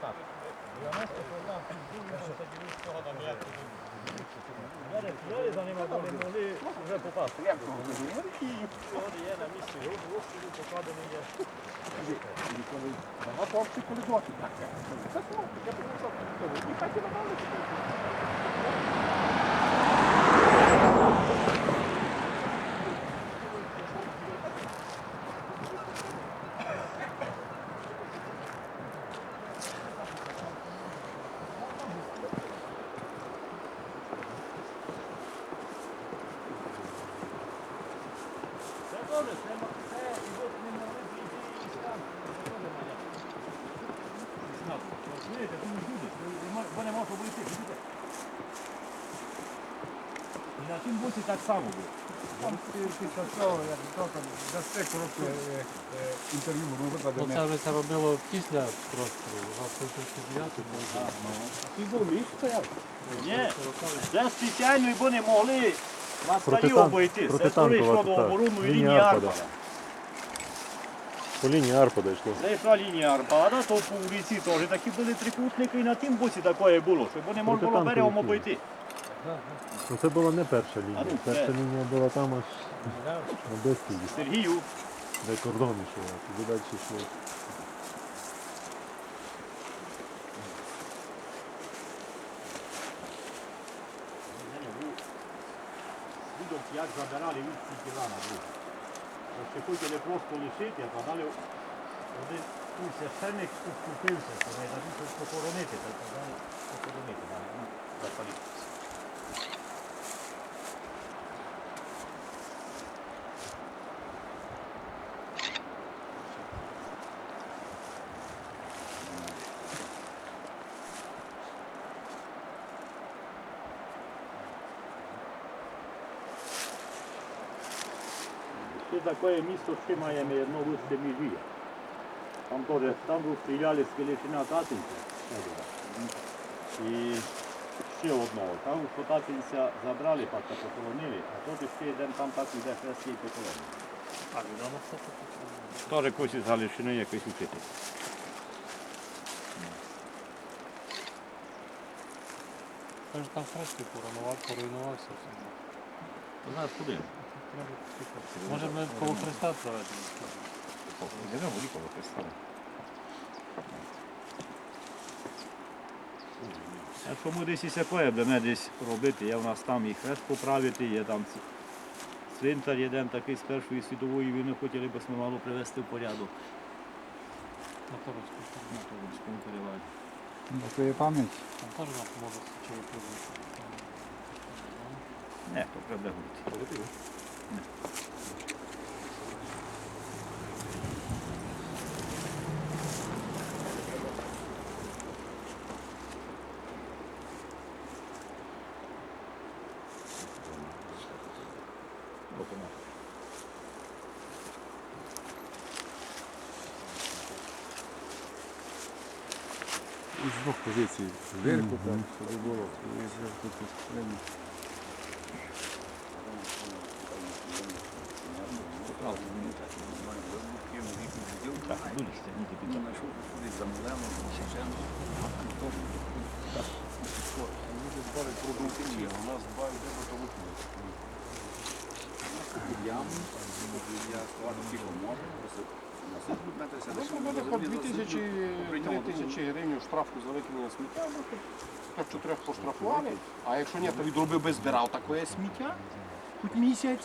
так. 90 програм, цього там як. Я за ними вони могли вже попасти. Сьогодні є на місці, розстрілу покладений є. Багато опцій поліготи. Так, це так, я подивився. І хай ті надали. Це добре, це це ідуть не могли бійти і стан. Це теж має. Знати. Розумієте, тут не буде. Бо не може вийти. Видите? І на боці так само буде. Там після цього, як тільки дасте коротке інтерв'ю Роберта Ну, це вже це робило після простору, а Ти був міг стояв? Ні, це спеціально, бо не могли на столі Протитан- обійти. Це протитанкова йшло до така, оборону лінія лінії Арпада. Арпада. По лінії Арпада йшло. Це йшла лінія Арпада, то по вулиці теж такі були трикутники, і на тім боці такое було, щоб вони можна було Протитанкові берегом лінії. обійти. Ну це була не перша лінія. ну, Перша це- лінія була там аж на Сергію, де кордон йшов, а туди далі йшло. Видок, як забирали від тіла на друге. Ще хотіли просто лишити, а далі один тут священник вступився, що не дадуть щось похоронити, так казали похоронити далі. Ну, запалити. Ще таке місто ще маємо одно вище міжія. Там там розстріляли з Келешина Татинця. І ще одного. Там що Татинця забрали, так похоронили, а тут ще один там так іде хрестський похоронений. А, відомо хто це? Теж якось із Галичини якийсь учитель. Каже, там фрески поруйнував, поруйнувався знаєш куди? Може ми коло Христа проведемо? Йдемо великого Христа. Якщо ми десь і сякоє будемо десь робити, є в нас там і хрест поправити, є там цвинтар один такий з Першої світової війни, хотіли б ми мало привести в порядок. На Торецьку. На Торгському перевалі. На твоє пам'ять. Там теж нас може січові позиції. Не, то треба говорити. Із двох позицій. Зверху, так, щоб було. І зверху тут. Так, будеш тягнути під так. Ну, буде хоч 2000 гривень штрафу за викидання сміття, ну, так чотирьох поштрафували, а якщо ні, то відроби би збирав таке сміття, хоч місяць.